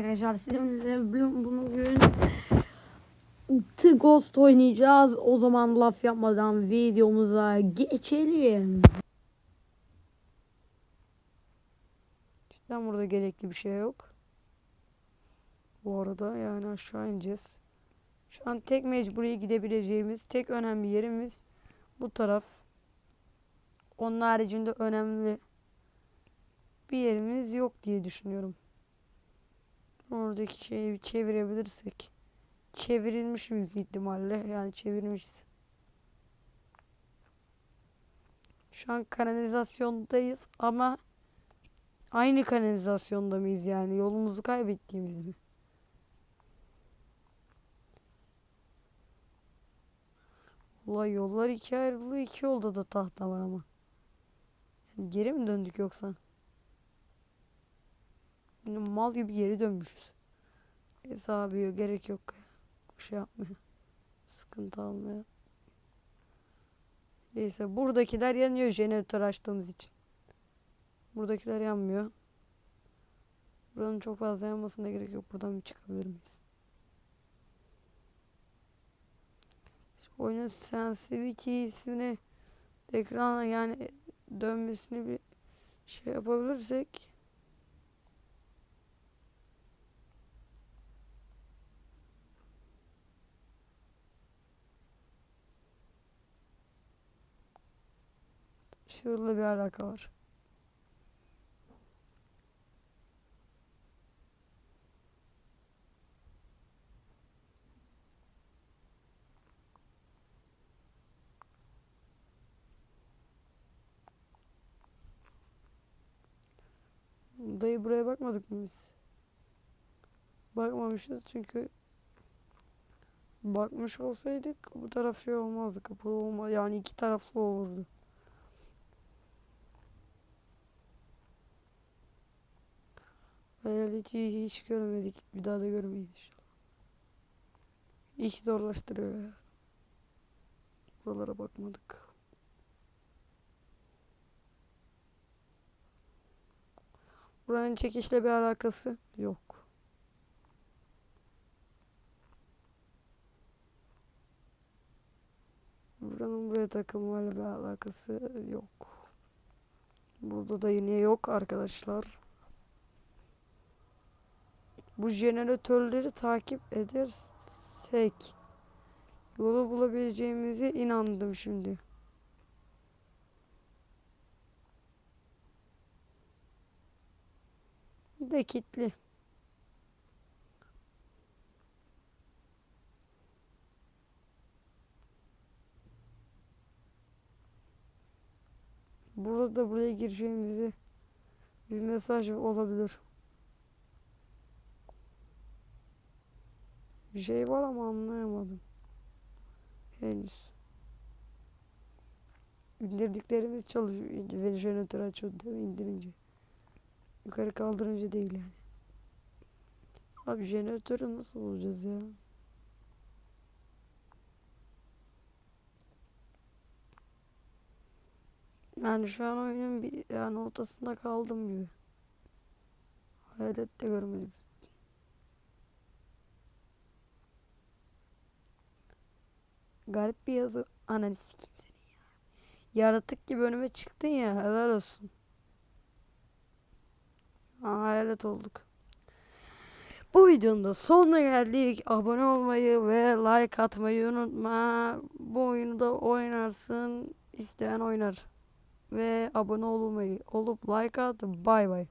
Arkadaşlar sizinle bugün The Ghost oynayacağız. O zaman laf yapmadan videomuza geçelim. Cidden burada gerekli bir şey yok. Bu arada yani aşağı ineceğiz. Şu an tek mecburi gidebileceğimiz tek önemli yerimiz bu taraf. Onun haricinde önemli bir yerimiz yok diye düşünüyorum. Oradaki şeyi çevirebilirsek. Çevrilmiş büyük ihtimalle. Yani çevirmişiz. Şu an kanalizasyondayız ama aynı kanalizasyonda mıyız yani? Yolumuzu kaybettiğimiz mi? Ulan yollar iki ayrılı iki yolda da tahta var ama. Yani geri mi döndük yoksa? Yine mal gibi geri dönmüşüz. Hesabı yok gerek yok. Bir şey yapmıyor. Sıkıntı almıyor. Neyse buradakiler yanıyor jeneratör açtığımız için. Buradakiler yanmıyor. Buranın çok fazla yanmasına gerek yok. Buradan bir çıkabilir miyiz? Şu Oyunun sensitivity'sini ekran yani dönmesini bir şey yapabilirsek Şurada bir alaka var. Dayı buraya bakmadık mı biz? Bakmamışız çünkü bakmış olsaydık bu taraf şey olmazdı kapalı olma yani iki taraflı olurdu. Hayaleti hiç görmedik. Bir daha da görmeyiz inşallah. İş zorlaştırıyor ya. Buralara bakmadık. Buranın çekişle bir alakası yok. Buranın buraya takılmayla bir alakası yok. Burada da yine yok arkadaşlar. Bu jeneratörleri takip edersek yolu bulabileceğimize inandım şimdi. De kilitli. Burada buraya gireceğimizi bir mesaj olabilir. Bir şey var ama anlayamadım. Henüz. İndirdiklerimiz çalışıyor. Ve jeneratör açıyor değil mi indirince? Yukarı kaldırınca değil yani. Abi jeneratörü nasıl bulacağız ya? Yani şu an oyunun bir yani ortasında kaldım gibi. Hayalet de görmedik. Garip bir yazı. Ananı sikeyim seni ya. Yaratık gibi önüme çıktın ya. Helal olsun. Aa, hayalet olduk. Bu videonun da sonuna geldik. Abone olmayı ve like atmayı unutma. Bu oyunu da oynarsın. İsteyen oynar. Ve abone olmayı olup like at. Bay bay.